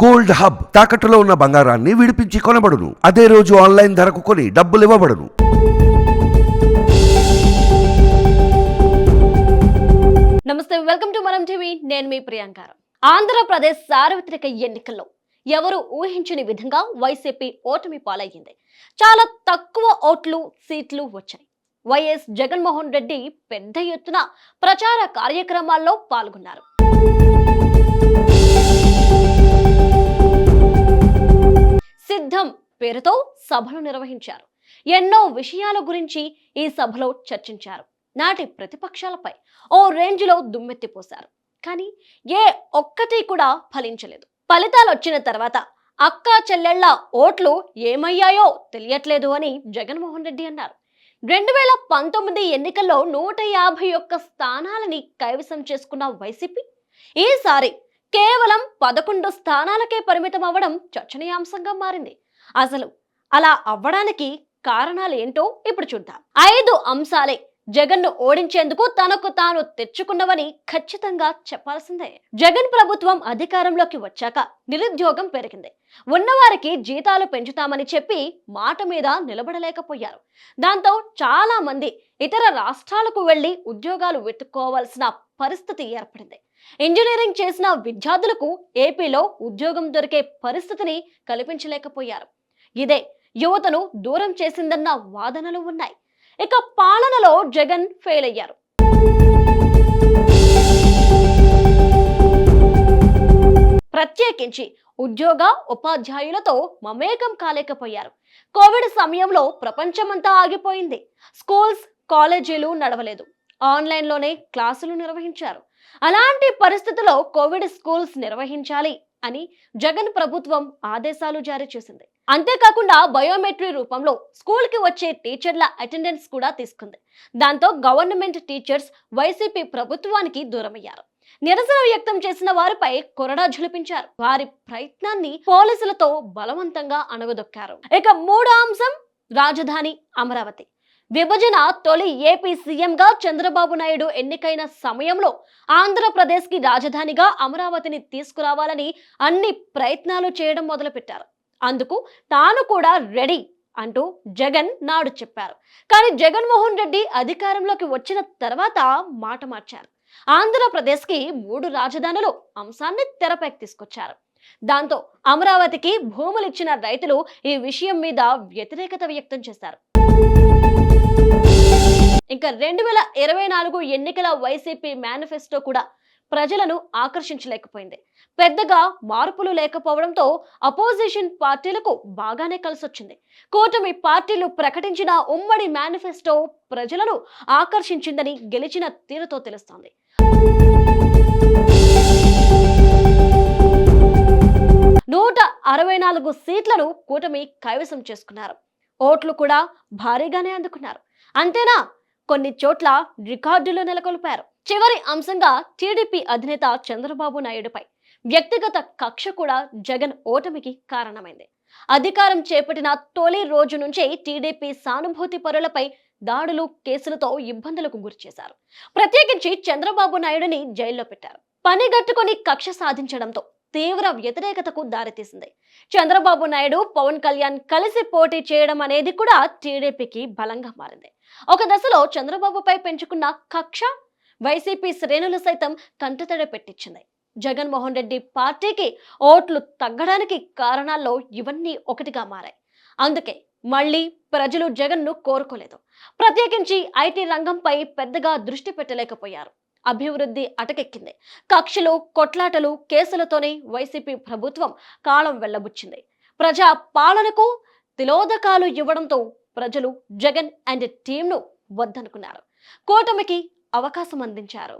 Gold hub తాకట్టులో ఉన్న బంగారాన్ని విడిపించి కొనబడును. అదే రోజు ఆన్లైన్ ధరకు కొని డబ్బులు ఇవ్వబడును. నమస్తే వెల్కమ్ టు మనం టీవీ. నేను మీ ప్రియాంకారం ఆంధ్రప్రదేశ్ సార్వత్రిక ఎన్నికల్లో ఎవరు ఊహించని విధంగా వైసీపీ ఓటమి పాలయ్యింది. చాలా తక్కువ ఓట్లు సీట్లు వచ్చాయి. వైఎస్ జగన్మోహన్ రెడ్డి పెద్ద ఎత్తున ప్రచార కార్యక్రమాల్లో పాల్గొన్నారు. సిద్ధం పేరుతో సభలు నిర్వహించారు. ఎన్నో విషయాల గురించి ఈ సభలో చర్చించారు. నాటి ప్రతిపక్షాలపై ఓ రేంజ్లో దుమ్మెత్తిపోశారు. కానీ ఏ ఒక్కటి కూడా ఫలించలేదు. ఫలితాలు వచ్చిన తర్వాత అక్క చెల్లెళ్ళ ఓట్లు ఏమయ్యాయో తెలియట్లేదు అని జగన్మోహన్ రెడ్డి అన్నారు. రెండు వేల పంతొమ్మిది ఎన్నికల్లో నూట యాభై ఒక్క స్థానాలని కైవసం చేసుకున్న వైసీపీ ఈసారి కేవలం పదకొండు స్థానాలకే పరిమితం అవ్వడం చర్చనీయాంశంగా మారింది. అసలు అలా అవ్వడానికి కారణాలు ఏంటో ఇప్పుడు చూద్దాం. ఐదు అంశాలే జగన్ను ఓడించేందుకు తనకు తాను తెచ్చుకున్నవని ఖచ్చితంగా చెప్పాల్సిందే. జగన్ ప్రభుత్వం అధికారంలోకి వచ్చాక నిరుద్యోగం పెరిగింది. ఉన్నవారికి జీతాలు పెంచుతామని చెప్పి మాట మీద నిలబడలేకపోయారు. దాంతో చాలా మంది ఇతర రాష్ట్రాలకు వెళ్ళి ఉద్యోగాలు వెతుక్కోవాల్సిన పరిస్థితి ఏర్పడింది. ఇంజనీరింగ్ చేసిన విద్యార్థులకు ఏపీలో ఉద్యోగం దొరికే పరిస్థితిని కల్పించలేకపోయారు. ఇదే యువతను దూరం చేసిందన్న వాదనలు ఉన్నాయి. ఇక పాలనలో జగన్ ఫెయిల్ అయ్యారు. ప్రత్యేకించి ఉద్యోగ ఉపాధ్యాయులతో మమేకం కాలేకపోయారు. కోవిడ్ సమయంలో ప్రపంచమంతా ఆగిపోయింది. స్కూల్స్ కాలేజీలు నడవలేదు. ఆన్లైన్లోనే క్లాసులు నిర్వహించారు. అలాంటి పరిస్థితుల్లో కోవిడ్ స్కూల్స్ నిర్వహించాలి అని జగన్ ప్రభుత్వం ఆదేశాలు జారీ చేసింది. అంతేకాకుండా బయోమెట్రీ రూపంలో స్కూల్కి వచ్చే టీచర్ల అటెండెన్స్ కూడా తీసుకుంది. దాంతో గవర్నమెంట్ టీచర్స్ వైసీపీ ప్రభుత్వానికి దూరమయ్యారు. నిరసన వ్యక్తం చేసిన వారిపై కొరడా ఝులిపించారు. వారి ప్రయత్నాన్ని పోలీసులతో బలవంతంగా అణగదొక్కారు. ఇక మూడో అంశం రాజధాని అమరావతి. విభజన తొలి ఏపీ సీఎంగా చంద్రబాబు నాయుడు ఎన్నికైన సమయంలో ఆంధ్రప్రదేశ్కి రాజధానిగా అమరావతిని తీసుకురావాలని అన్ని ప్రయత్నాలు చేయడం మొదలుపెట్టారు. అందుకు తాను కూడా రెడీ అంటూ జగన్ నాడు చెప్పారు. కానీ జగన్మోహన్ రెడ్డి అధికారంలోకి వచ్చిన తర్వాత మాట మార్చారు. ఆంధ్రప్రదేశ్కి మూడు రాజధానులు అంశాన్ని తెరపైకి తీసుకొచ్చారు. దాంతో అమరావతికి భూములు ఇచ్చిన రైతులు ఈ విషయం మీద వ్యతిరేకత వ్యక్తం చేశారు. ఇంకా రెండు వేల ఇరవై నాలుగు ఎన్నికల వైసీపీ మేనిఫెస్టో కూడా ప్రజలను ఆకర్షించలేకపోయింది. పెద్దగా మార్పులు లేకపోవడంతో అపోజిషన్ పార్టీలకు బాగానే కలిసొచ్చింది. కూటమి పార్టీలు ప్రకటించిన ఉమ్మడి మేనిఫెస్టో ప్రజలను ఆకర్షించిందని గెలిచిన తీరుతో తెలుస్తోంది. నూట అరవై నాలుగు సీట్లను కూటమి కైవసం చేసుకున్నారు. ఓట్లు కూడా భారీగానే అందుకున్నారు. అంతేనా? కొన్ని చోట్ల రికార్డులు నెలకొల్పారు. చివరి అంశంగా టీడీపీ అధినేత చంద్రబాబు నాయుడుపై వ్యక్తిగత కక్ష కూడా జగన్ ఓటమికి కారణమైంది. అధికారం చేపట్టిన తొలి రోజు నుంచే టీడీపీ సానుభూతి పరులపై దాడులు కేసులతో ఇబ్బందులకు గురిచేశారు ప్రత్యేకించి చంద్రబాబు నాయుడుని జైల్లో పెట్టారు. పనిగట్టుకుని కక్ష సాధించడంతో తీవ్ర వ్యతిరేకతకు దారితీసింది. చంద్రబాబు నాయుడు పవన్ కళ్యాణ్ కలిసి పోటీ చేయడం అనేది కూడా టీడీపీకి బలంగా మారింది. ఒక దశలో చంద్రబాబుపై పెంచుకున్న కక్ష వైసీపీ శ్రేణులు సైతం కంటతడి పెట్టించింది. జగన్మోహన్ రెడ్డి పార్టీకి ఓట్లు తగ్గడానికి కారణాల్లో ఇవన్నీ ఒకటిగా మారాయి. అందుకే మళ్ళీ ప్రజలు జగన్ను కోరుకోలేదు. ప్రత్యేకించి ఐటీ రంగంపై పెద్దగా దృష్టి పెట్టలేకపోయారు. అభివృద్ధి అటకెక్కింది. కక్షలు కొట్లాటలు కేసులతోనే వైసీపీ ప్రభుత్వం కాలం వెళ్ళబుచ్చింది ప్రజా పాలనకు తిలోదకాలు ఇవ్వడంతో ప్రజలు జగన్ అండ్ టీంను వద్దనుకున్నారు. కూటమికి అవకాశం అందించారు.